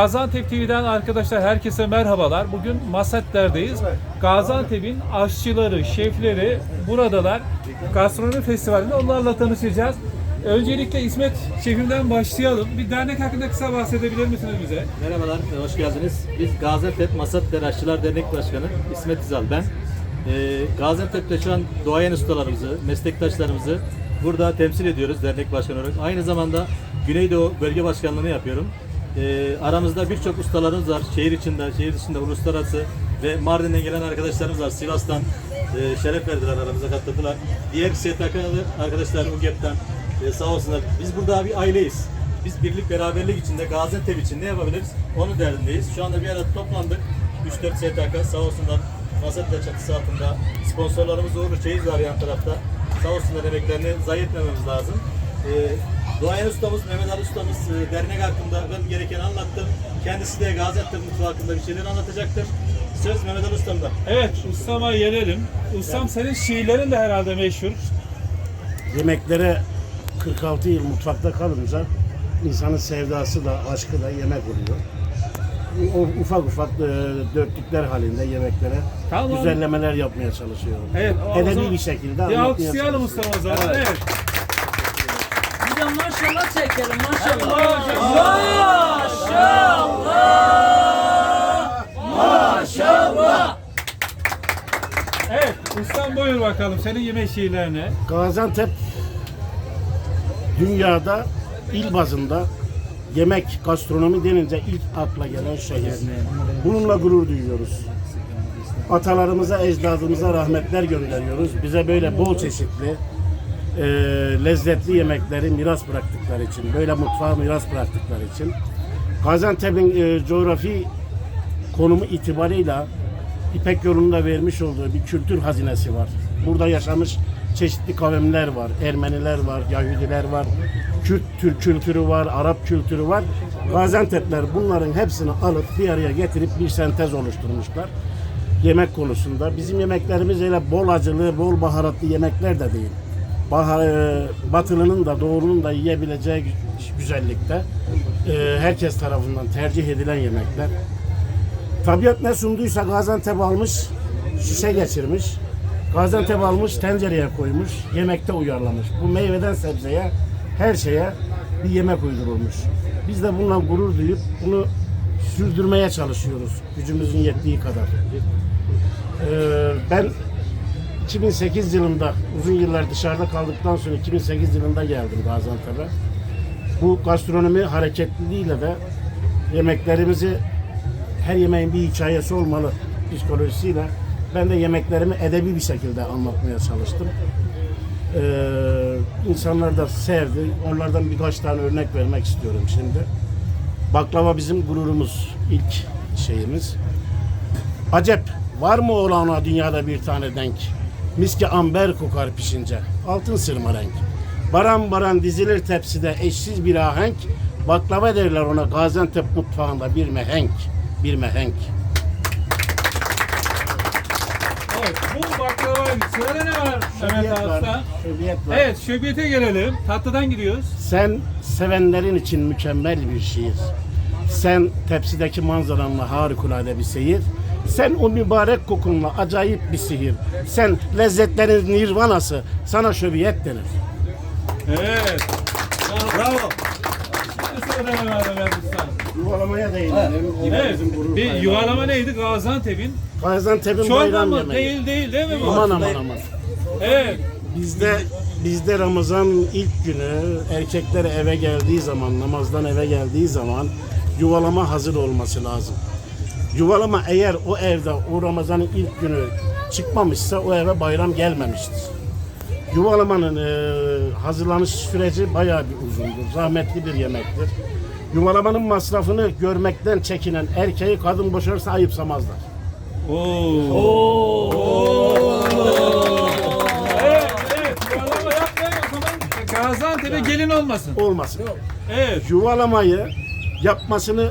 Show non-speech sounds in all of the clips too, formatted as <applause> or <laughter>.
Gaziantep TV'den arkadaşlar herkese merhabalar. Bugün Masatler'deyiz. Gaziantep'in aşçıları, şefleri buradalar. Gastronomi Festivali'nde onlarla tanışacağız. Öncelikle İsmet Şefim'den başlayalım. Bir dernek hakkında kısa bahsedebilir misiniz bize? Merhabalar, hoş geldiniz. Biz Gaziantep Masatler Aşçılar Dernek Başkanı İsmet İzal ben. Ee, Gaziantep'te şu an doğayan ustalarımızı, meslektaşlarımızı burada temsil ediyoruz dernek başkanı olarak. Aynı zamanda Güneydoğu Bölge Başkanlığı'nı yapıyorum. Ee, aramızda birçok ustalarımız var. Şehir içinde, şehir dışında uluslararası ve Mardin'den gelen arkadaşlarımız var. Sivas'tan e, şeref verdiler, aramıza katıldılar. Diğer STK'lı arkadaşlar UGEP'ten e, sağ olsunlar. Biz burada bir aileyiz. Biz birlik beraberlik içinde Gaziantep için ne yapabiliriz? Onun derdindeyiz. Şu anda bir arada toplandık. 3-4 STK sağ olsunlar Masatla çatısı altında sponsorlarımız Uğurlu Çeyiz var yan tarafta. Sağ olsunlar emeklerini zayi etmememiz lazım. Ee, Doğayan ustamız, Mehmet Ali ustamız e, dernek hakkında ben gereken anlattım. Kendisi de Gaziantep mutfağı hakkında bir şeyler anlatacaktır. Söz Mehmet Ali ustamda. Evet, ustama gelelim. Ustam senin şiirlerin de herhalde meşhur. Yemeklere 46 yıl mutfakta kalınca insanın sevdası da aşkı da yemek oluyor. O ufak ufak e, dörtlükler halinde yemeklere Tamam. güzellemeler yapmaya çalışıyorum. Evet, o Edebi zaman- bir şekilde Bir anlatmaya alkışlayalım çalışıyorum. ustam o zaman. Evet. Bir de maşallah çekelim maşallah. Evet, ustam buyur bakalım senin yemek şiirlerine. Gaziantep dünyada il bazında yemek, gastronomi denince ilk akla gelen şehir. Bununla gurur duyuyoruz. Atalarımıza, ecdadımıza rahmetler gönderiyoruz. Bize böyle bol çeşitli, e, lezzetli yemekleri miras bıraktıkları için, böyle mutfağı miras bıraktıkları için. Gaziantep'in e, coğrafi konumu itibarıyla İpek yolunun da vermiş olduğu bir kültür hazinesi var. Burada yaşamış çeşitli kavimler var. Ermeniler var, Yahudiler var, Kürt Türk kültürü var, Arap kültürü var. Gaziantep'ler bunların hepsini alıp bir araya getirip bir sentez oluşturmuşlar. Yemek konusunda. Bizim yemeklerimiz öyle bol acılı, bol baharatlı yemekler de değil. E, batılının da doğrunun da yiyebileceği gü- güzellikte. E, herkes tarafından tercih edilen yemekler. Tabiat ne sunduysa Gaziantep almış, şişe geçirmiş. Gaziantep almış, tencereye koymuş, yemekte uyarlamış. Bu meyveden sebzeye, her şeye bir yemek uydurulmuş. Biz de bununla gurur duyup bunu sürdürmeye çalışıyoruz gücümüzün yettiği kadar. Ee, ben 2008 yılında uzun yıllar dışarıda kaldıktan sonra 2008 yılında geldim Gaziantep'e. Bu gastronomi hareketliliğiyle de yemeklerimizi her yemeğin bir hikayesi olmalı psikolojisiyle ben de yemeklerimi edebi bir şekilde anlatmaya çalıştım. Ee, insanlar da sevdi. Onlardan birkaç tane örnek vermek istiyorum şimdi. Baklava bizim gururumuz, ilk şeyimiz. Acep, var mı olana dünyada bir tane denk? Miski amber kokar pişince, altın sırma renk. Baran baran dizilir tepside eşsiz bir ahenk. Baklava derler ona Gaziantep mutfağında bir mehenk, bir mehenk. Evet, bu baklavaydı. Sırada ne var Mehmet Şöbiyet var, Usta? şöbiyet var. Evet, şöbiyete gelelim. Tatlıdan gidiyoruz. Sen sevenlerin için mükemmel bir şiir. Sen tepsideki manzaranla harikulade bir seyir. Sen o mübarek kokunla acayip bir sihir. Sen lezzetlerin nirvanası. Sana şöbiyet denir. Evet. Bravo. Yuvalamaya. Yine Evet, bir yuvalama neydi? Gaziantep'in. Gaziantep'in Çorba bayram mı? yemeği. Değil değil değil mi bu? Aman aman aman. Evet. Bizde bizde Ramazan ilk günü erkekler eve geldiği zaman namazdan eve geldiği zaman yuvalama hazır olması lazım. Yuvalama eğer o evde o Ramazan'ın ilk günü çıkmamışsa o eve bayram gelmemiştir. Yuvalamanın e, hazırlanış süreci bayağı bir uzundur. Zahmetli bir yemektir. Yuvalamanın masrafını görmekten çekinen erkeği kadın boşarsa ayıpsamazlar. Oo. Evet, evet. Yuvalama yapmayın o zaman Gaziantep'e gelin olmasın. Olmasın. Evet. yuvalamayı yapmasını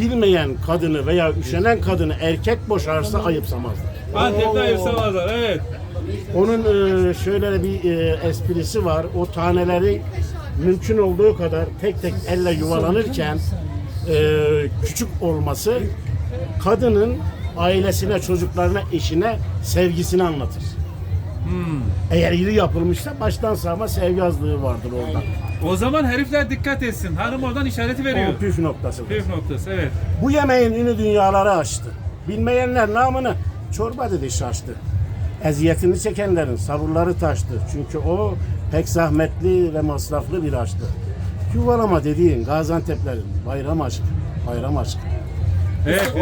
bilmeyen kadını veya üşenen kadını erkek boşarsa ayıpsamazlar. Antep'te ayırsamazlar. Evet. Onun e, şöyle bir e, esprisi var. O taneleri mümkün olduğu kadar tek tek elle yuvalanırken e, küçük olması kadının ailesine, çocuklarına, eşine sevgisini anlatır. Eğer iri yapılmışsa baştan sağma sevgi azlığı vardır orada. O zaman herifler dikkat etsin. Hanım oradan işareti veriyor. O püf noktası. Püf noktası evet. Bu yemeğin ünü dünyaları açtı. Bilmeyenler namını çorba dedi şaştı. Eziyetini çekenlerin sabırları taştı. Çünkü o pek zahmetli ve masraflı bir aştı. Yuvalama dediğin Gaziantep'lerin bayram aşkı, bayram aşkı. Evet.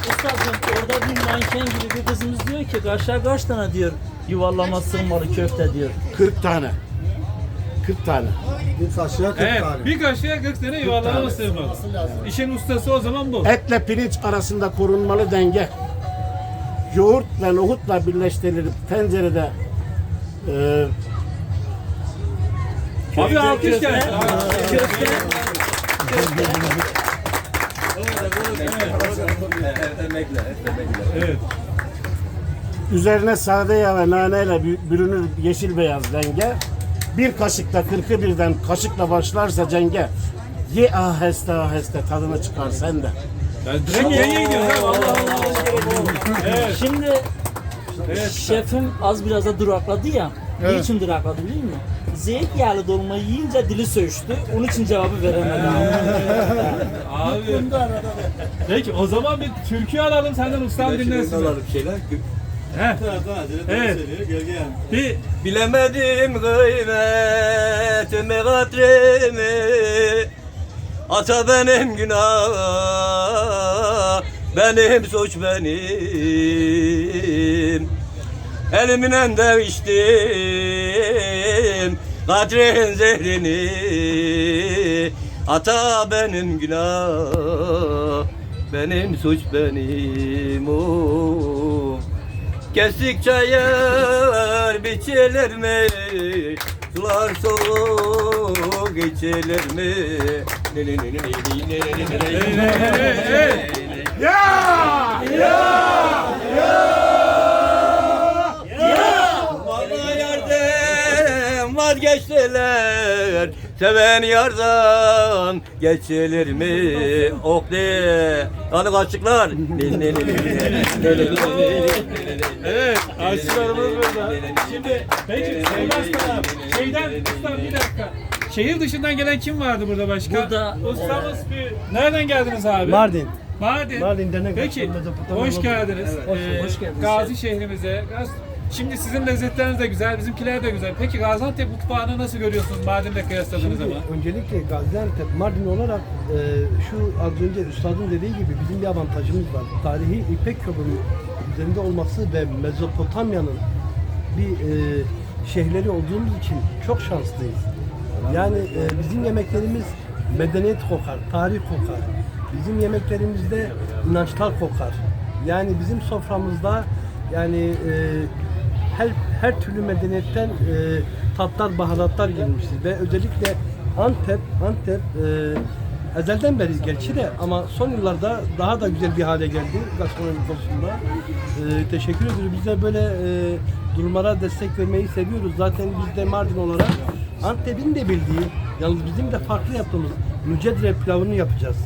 Ustazım orada bir manken gibi bir kızımız diyor ki kaşar kaç tane diyor yuvarlama sığmalı köfte diyor. 40 tane. 40 tane. Evet. Bir kaşığa 40 tane yuvarlama sığmaz. İşin ustası o zaman bu. Etle pirinç arasında korunmalı denge. Yoğurt ve nohutla birleştirilip tencerede e, Abi alkış gelsin. Köfte Evet. Üzerine sade yağ ve naneyle bü- bürünür yeşil beyaz denge. Bir kaşıkta kırkı birden kaşıkla başlarsa cenge. Ye aheste aheste tadını çıkar sen de. Ben direkt yayına gidiyoruz. ha, Allah Allah. Evet. Şimdi şefim az biraz da durakladı ya. Niçin durakladı biliyor musun? Zeytinyağlı dolmayı yiyince dili söğüştü. Onun için cevabı veremedi. Abi. Peki o zaman bir türkü alalım senden ustam dinlesin. şeyler. Heh. Evet. Bir Bilemedim kıymetimi kadrimi Ata benim günah Benim suç benim Elimle de içtim Kadrin zehrini Ata benim günah Benim suç benim oh. Kestikçe yer biçilir mi? Sular soğuk içilir mi? Ne ne ne ne ne ne ne ne ne ne Vallahi yardım vazgeçtiler Seven yardan geçilir mi? Ok de Anı kaçıklar Evet, aşçılarımız burada. Şimdi, peki Sevda Aslan şeyden, ustam bir dakika. Şehir dışından gelen kim vardı burada başka? Burada, Ustamız bir... Nereden geldiniz abi? Mardin. Mardin. Mardin Peki, hoş geldiniz. hoş- Ee, hoş geldiniz. Gazi şehrimize. Gaz- Şimdi sizin lezzetleriniz de güzel, bizimkiler de güzel. Peki Gaziantep mutfağını nasıl görüyorsunuz Mardin'le kıyasladığınız Şimdi zaman? öncelikle Gaziantep, Mardin olarak e, şu az önce üstadın dediği gibi bizim bir avantajımız var. Tarihi İpek yolunun üzerinde olması ve Mezopotamya'nın bir e, şehirleri olduğumuz için çok şanslıyız. Yani e, bizim yemeklerimiz medeniyet kokar, tarih kokar. Bizim yemeklerimizde inançlar kokar. Yani bizim soframızda yani e, her her türlü medeniyetten e, tatlar, baharatlar gelmiştir ve özellikle Antep, Antep e, ezelden beri gerçi de ama son yıllarda daha da güzel bir hale geldi gastronomi konusunda. E, teşekkür ediyoruz. Biz de böyle e, durumlara destek vermeyi seviyoruz. Zaten biz de Mardin olarak Antep'in de bildiği, yalnız bizim de farklı yaptığımız mücedre pilavını yapacağız.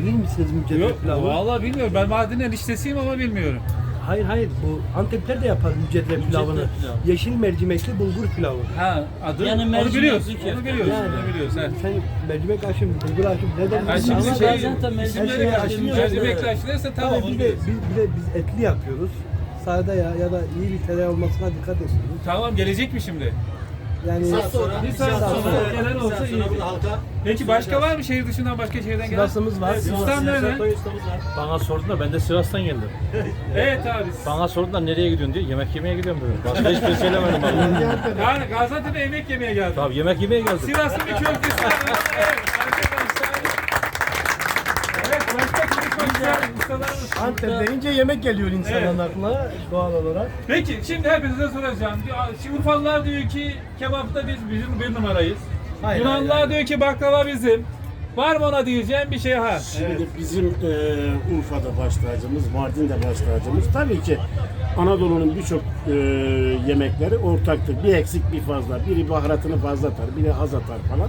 Bilir misiniz mücedre Yok, pilavı? vallahi bilmiyorum. Ben Mardin'in listesiyim ama bilmiyorum. Hayır hayır bu Antepler de yapar mücedre pilavını. pilavı. Yeşil mercimekli bulgur pilavı. Ha, adı Yani onu biliyoruz. köfte. Onu biliyoruz. Yani. Onu biliyoruz. ha. Sen mercimek aşım, bulgur aşım ne Ha, dersin? şimdi Ama şey, Gaziantep mercimek isimleri. Mercimekle aşırırsa tamam onu bir de, biliyoruz. bir, bir de biz etli yapıyoruz. Sade yağ ya da iyi bir tereyağı olmasına dikkat ediyoruz. Tamam gelecek mi şimdi? Yani Bir saat sonra gelen olsa iyi. halka Peki başka var mı şehir dışından başka şehirden gelen? Sivas'ımız var. Evet, Ustam nerede? Bana sordular ben de Sivas'tan geldim. <laughs> Evet abi. Bana sordular nereye gidiyorsun diye yemek yemeye gidiyorum dedim. Başka hiçbir şey söylemedim abi. Yani Gaziantep'e yemek yemeye geldim. Tabii yemek yemeye geldim. Sivas'ın bir köftesi var. Evet, Antep deyince yemek geliyor insanların Evet. aklına doğal olarak. Peki şimdi hepinize soracağım. Şimdi Urfalılar diyor ki kebapta biz bizim bir numarayız. Hayır, Yunanlılar hayır, diyor ki baklava bizim. Var mı ona diyeceğim bir şey ha? Şimdi bizim e, Urfa'da baş tacımız, Mardin'de baş tacımız. Tabii ki Anadolu'nun birçok e, yemekleri ortaktır. Bir eksik bir fazla. Biri baharatını fazla atar, biri az atar falan.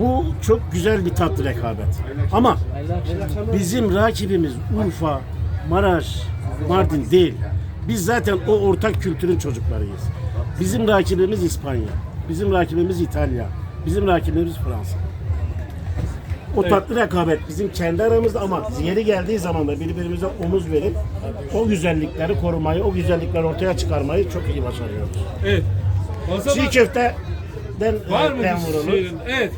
Bu çok güzel bir tatlı rekabet. Ama bizim rakibimiz Urfa, Maraş, Mardin değil. Biz zaten o ortak kültürün çocuklarıyız. Bizim rakibimiz İspanya. Bizim rakibimiz İtalya. Bizim rakibimiz Fransa. O tatlı rekabet bizim kendi aramızda ama yeri geldiği zaman da birbirimize omuz verip o güzellikleri korumayı, o güzellikleri ortaya çıkarmayı çok iyi başarıyoruz. Evet. Zaman Çiğ köfteden var e, mı ben bir vurulur. şiirin? Evet.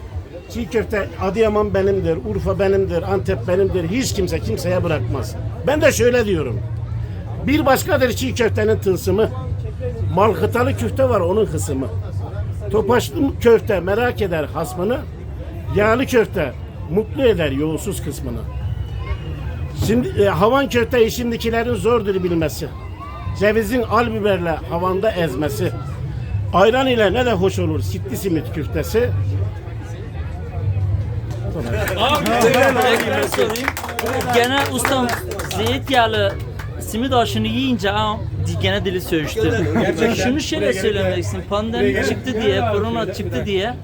Çiğ köfte Adıyaman benimdir, Urfa benimdir, Antep benimdir. Hiç kimse kimseye bırakmaz. Ben de şöyle diyorum. Bir başkadır çiğ köftenin tılsımı. Malkıtalı köfte var onun hısımı. Topaçlı köfte merak eder hasmını. Yağlı köfte mutlu eder yoğursuz kısmını. Şimdi e, havan köfteyi şimdikilerin zordur bilmesi. Cevizin al biberle havanda ezmesi. Ayran ile ne de hoş olur sitli simit küftesi. Abi Tekrar sorayım. Gene ustam zeytinyağlı simit aşını yiyince am, gene dili söğüştü. Şunu şöyle söylemek istiyorum. Pandemi çıktı diye, korona çıktı diye.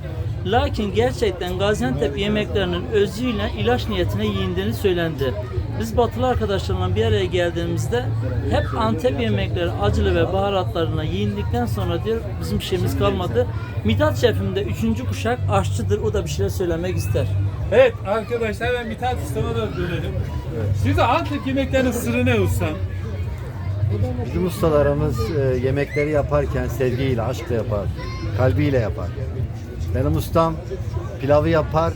Lakin gerçekten Gaziantep yemeklerinin özüyle ilaç niyetine yiyindiğini söylendi. Biz batılı arkadaşlarla bir araya geldiğimizde hep Antep yemekleri acılı ve baharatlarına yiyindikten sonra diyor bizim şeyimiz kalmadı. Mithat şefim de üçüncü kuşak aşçıdır. O da bir şeyler söylemek ister. Evet arkadaşlar ben Mithat Usta'ma da dönelim. Size Antep yemeklerinin sırrı ne ustam? Bizim ustalarımız e, yemekleri yaparken sevgiyle, aşkla yapar, kalbiyle yapar. Benim ustam pilavı yapar,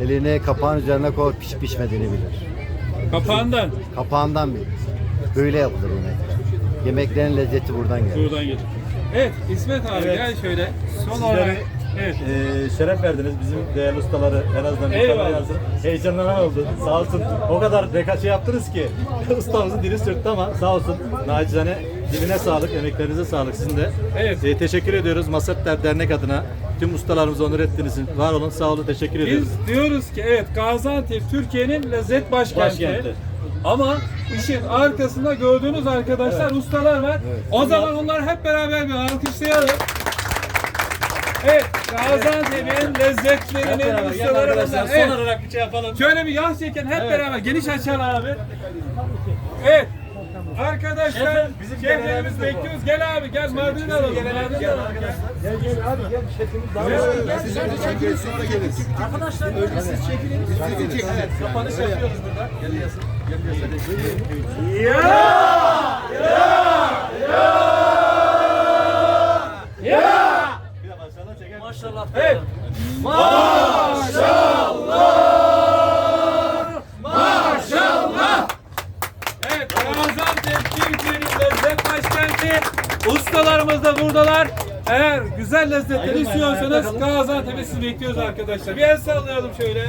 elini kapağın üzerine koyar, piş pişmediğini bilir. Kapağından. Kapağından bilir. Böyle yapılır yemekler. Yemeklerin lezzeti buradan gelir. Buradan gelir. Evet İsmet abi Evet. gel şöyle. Son Sizlere- olarak. Evet. Ee, şeref verdiniz bizim değerli ustaları en azından bir Eyvallah. kamera yazın. Heyecanlanan oldu. Sağ olsun. O kadar reka şey yaptınız ki <laughs> ustamızın dili sürttü ama sağ olsun. Nacizane diline sağlık, emeklerinize sağlık sizin de. Evet. Ee, teşekkür ediyoruz Masatler Dernek adına. Tüm ustalarımızı onur ettiğiniz için. Var olun, sağ olun, teşekkür ediyoruz. Biz diyoruz ki evet Gaziantep Türkiye'nin lezzet başkenti. Başkenti. Ama işin arkasında gördüğünüz arkadaşlar ustalar var. O zaman onları hep beraber bir alkışlayalım. Evet, Gaziantep'in lezzetlerinin ustaları bunlar. Evet. olarak bir şey yapalım. Şöyle bir yağ çeken hep beraber geniş açalım abi. Evet. Arkadaşlar bizim şeflerimiz bekliyoruz. Gel abi gel Mardin alalım. Mardin alalım. Gel gel abi gel şefimiz daha Arkadaşlar siz çekilin. Evet, kapanış yapıyoruz burada. Maşallah. Evet. Evet, Gaziantep Türkiye'nin lezzet başkenti. Ustalarımız da buradalar. Eğer güzel lezzetleri istiyorsanız Gaziantep'e sizi bekliyoruz arkadaşlar. Bir el sallayalım şöyle.